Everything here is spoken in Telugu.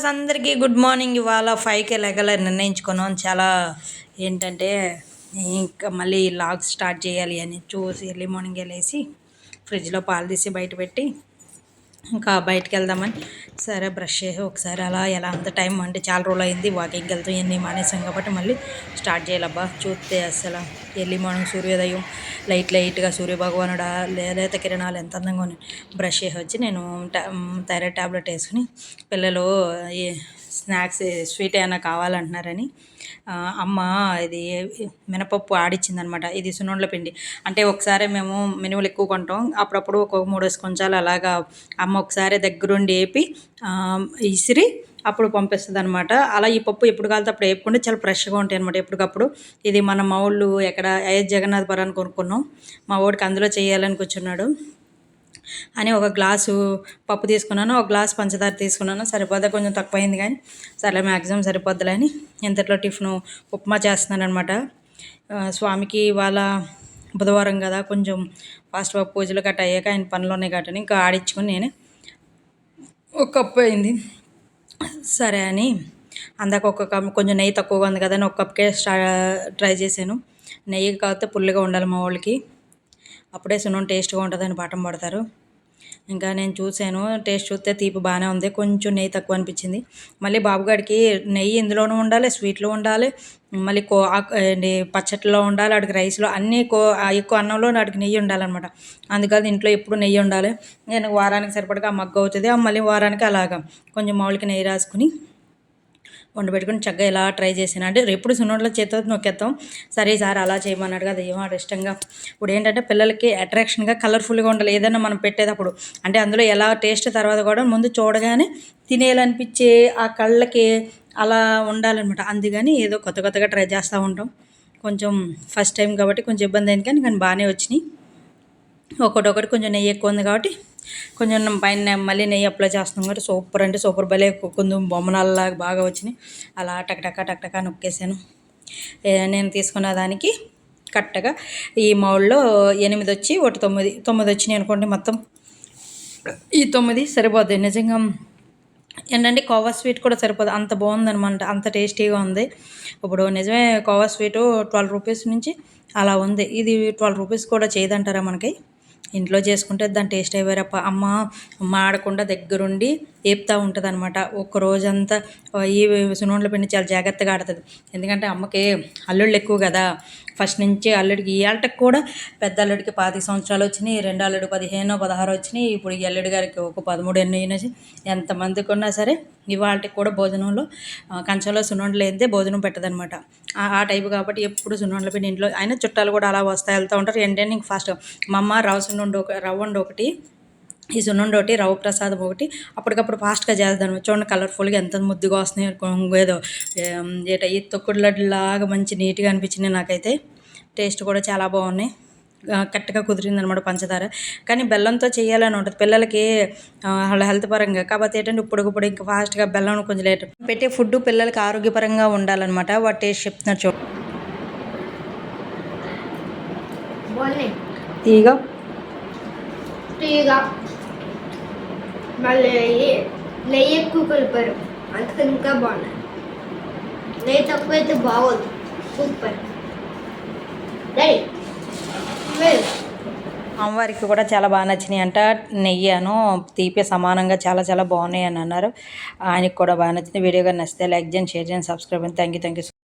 వ్యూవర్స్ అందరికీ గుడ్ మార్నింగ్. ఇవాళ ఫైవ్కి లెగల నిర్ణయించుకున్నాం. చాలా ఏంటంటే ఇంకా మళ్ళీ లాగ్ స్టార్ట్ చేయాలి అని చూసి ఎర్లీ మార్నింగ్ వెళ్ళేసి ఫ్రిడ్జ్లో పాలు తీసి బయట పెట్టి ఇంకా బయటకు వెళ్దామని సరే బ్రష్ చేసి ఒకసారి అలా ఎలా అంత టైం అంటే చాలా రోజులు అయింది వాకింగ్కి వెళ్తాం ఎన్ని మానేసాం కాబట్టి మళ్ళీ స్టార్ట్ చేయాలబ్బా. చూస్తే అసలు ఎర్లీ మార్నింగ్ సూర్యోదయం లైట్ లైట్గా సూర్యభగవానుడు లేత కిరణాలు ఎంత అందంగా ఉన్నాయి. బ్రష్ చేసి వచ్చి నేను థైరాయిడ్ ట్యాబ్లెట్ వేసుకుని పిల్లలు స్నాక్స్ స్వీట్ ఏమైనా కావాలంటున్నారని అమ్మ ఇది మినపప్పు ఆడిచ్చిందనమాట. ఇది సున్నుండ్ల పిండి. అంటే ఒకసారి మేము మినుములు ఎక్కువ కొంటాం. అప్పుడప్పుడు ఒక మూడు కొంచాలు అలాగా అమ్మ ఒకసారి దగ్గరుండి వేపి ఇసిరి అప్పుడు పంపిస్తుంది అనమాట అలా ఈ పప్పు ఎప్పుడు కాలితే అప్పుడు వేపుకుంటే చాలా ఫ్రెష్గా ఉంటాయి అనమాట ఎప్పటికప్పుడు. ఇది మన మా ఊళ్ళు ఎక్కడ అయోధ్య జగన్నాథపురాన్ని కొనుక్కున్నాం. మా ఊడికి అందులో చేయాలని కూర్చున్నాడు. అని ఒక గ్లాసు పప్పు తీసుకున్నాను ఒక గ్లాస్ పంచదార తీసుకున్నాను. సరిపోదా కొంచెం తక్కువైంది కానీ సరే మ్యాక్సిమం సరిపోద్దులే అని ఇంతట్లో టిఫిన్ ఉప్మా చేస్తున్నాను అనమాట స్వామికి ఇవాళ బుధవారం కదా కొంచెం ఫాస్ట్ పూజలు గట్ట అయ్యాక ఆయన పనులు ఉన్నాయి కాబట్టి ఇంకా ఆడించుకుని నేను ఒక కప్పు అయింది. సరే అని అందాక ఒక కప్ కొంచెం నెయ్యి తక్కువగా ఉంది కదా అని ఒక కప్కే స్టా ట్రై చేశాను. నెయ్యి కాకపోతే పుల్లగా ఉండాలి మా వాళ్ళకి. అప్పుడే సున్నం టేస్ట్గా ఉంటుందని పాఠం పడతారు. ఇంకా నేను చూశాను టేస్ట్ చూస్తే తీపి బాగానే ఉంది కొంచెం నెయ్యి తక్కువ అనిపించింది. మళ్ళీ బాబుగాడికి నెయ్యి ఇందులోనూ ఉండాలి స్వీట్లో ఉండాలి మళ్ళీ కో పచ్చట్లో ఉండాలి అడికి రైస్లో అన్నీ కో ఎక్కువ అన్నంలో అడికి నెయ్యి ఉండాలన్నమాట. అందుకని ఇంట్లో ఎప్పుడు నెయ్యి ఉండాలి. నేను వారానికి సరిపడగా మగ్గు అవుతుంది మళ్ళీ వారానికి అలాగా. కొంచెం మామూలుగా నెయ్యి రాసుకుని వండబెట్టుకుని చక్కగా ఇలా ట్రై చేసాను. అంటే ఎప్పుడు సున్నోట్లో చేతితో నొక్కేస్తాం సరే సార్ అలా చేయమన్నాడు కదా ఏమో ఇష్టంగా ఇప్పుడు ఏంటంటే పిల్లలకి అట్రాక్షన్గా కలర్ఫుల్గా ఉండాలి. ఏదైనా మనం పెట్టేటప్పుడు అంటే అందులో ఎలా టేస్ట్ తర్వాత కూడా ముందు చూడగానే తినేయాలనిపించే ఆ కళ్ళకి అలా ఉండాలన్నమాట. అందుకని ఏదో కొత్త కొత్తగా ట్రై చేస్తూ ఉంటాం. కొంచెం ఫస్ట్ టైం కాబట్టి కొంచెం ఇబ్బంది అయింది కానీ కానీ బాగానే వచ్చినాయి. ఒకటొకటి కొంచెం నెయ్యి ఎక్కువ ఉంది కాబట్టి కొంచెం పైన మళ్ళీ నెయ్యి అప్లై చేస్తున్నాం కాబట్టి సూపర్ అంటే సూపర్. భలే కొంచెం బొమ్మనాల్లాగా బాగా వచ్చినాయి. అలా టక్ టక్ నొక్కేసాను. నేను తీసుకున్న దానికి కరెక్ట్గా ఈ మౌల్లో ఎనిమిది వచ్చి ఒకటి తొమ్మిది తొమ్మిది వచ్చినాయి అనుకోండి మొత్తం. ఈ తొమ్మిది సరిపోద్ది. నిజంగా ఏంటంటే కోవా స్వీట్ కూడా సరిపోదు. అంత బాగుందనమాట అంత టేస్టీగా ఉంది. ఇప్పుడు నిజమే కోవా స్వీటు ట్వెల్వ్ రూపీస్ నుంచి అలా ఉంది. ఇది ట్వెల్వ్ రూపీస్ కూడా చేయదంటారా మనకి? ఇంట్లో చేసుకుంటే దాని టేస్ట్ వేరప్ప అమ్మ మాడకుండా దగ్గరుండి ఏపుతూ ఉంటుంది అనమాట ఒక రోజంతా ఈ సున్నుండల పిండి చాలా జాగ్రత్తగా ఆడుతుంది. ఎందుకంటే అమ్మకి అల్లుళ్ళు ఎక్కువ కదా. ఫస్ట్ నుంచి అల్లుడికి ఈ ఆటకు కూడా పెద్ద అల్లుడికి పాతి సంవత్సరాలు వచ్చినాయి రెండు అల్లుడు పదిహేను పదహారు వచ్చినాయి. ఇప్పుడు ఈ అల్లుడి గారికి ఒక పదమూడు ఎన్నో అయినాయి ఎంతమందికి ఉన్నా సరే ఇవాళకి కూడా భోజనంలో కంచంలో సున్నుండలు లేనిదే భోజనం పెట్టదనమాట ఆ టైపు కాబట్టి ఎప్పుడు సున్నుండల పిండి ఇంట్లో అయినా చుట్టాలు కూడా అలా వస్తూ వెళ్తూ ఉంటారు. ఏంటంటే ఫాస్ట్ మా అమ్మ రవ్వ సున్నుండి ఒక రవ్వ ఒకటి ఈ సున్నుండి ఒకటి రవ్వ ప్రసాదం ఒకటి అప్పటికప్పుడు ఫాస్ట్గా చేద్దాం. చూడండి కలర్ఫుల్గా ఎంత ముద్దుగా వస్తున్నాయి ఏదో ఏట ఈ తొక్కుడు లడ్డులాగా మంచి నీట్గా అనిపించింది నాకైతే. టేస్ట్ కూడా చాలా బాగున్నాయి. కరెక్ట్గా కుదిరింది అనమాట పంచదార. కానీ బెల్లంతో చేయాలని ఉంటుంది. పిల్లలకి వాళ్ళ హెల్త్ పరంగా. కాకపోతే ఏంటంటే ఇప్పుడు ఇప్పుడు ఇంకా ఫాస్ట్గా బెల్లం కొంచెం లేట్. పెట్టే ఫుడ్ పిల్లలకి ఆరోగ్యపరంగా ఉండాలన్నమాట. వాటి టేస్ట్ చెప్తున్నారు చూ తీగా. తీగా. మళ్ళీ నెయ్యి ఎక్కువ కలిపారు అందుకని ఇంకా బాగున్నాయి. నెయ్యి తక్కువ అయితే బాగోదు. సూపర్. అమ్మవారికి కూడా చాలా బాగా నచ్చినాయి అంట. నెయ్యాను తీపి సమానంగా చాలా చాలా బాగున్నాయి అని అన్నారు. ఆయనకు కూడా బాగా నచ్చింది. వీడియో కానీ నచ్చితే లైక్ చేయండి షేర్ చేయండి సబ్స్క్రైబ్ చేయండి. Thank you thank you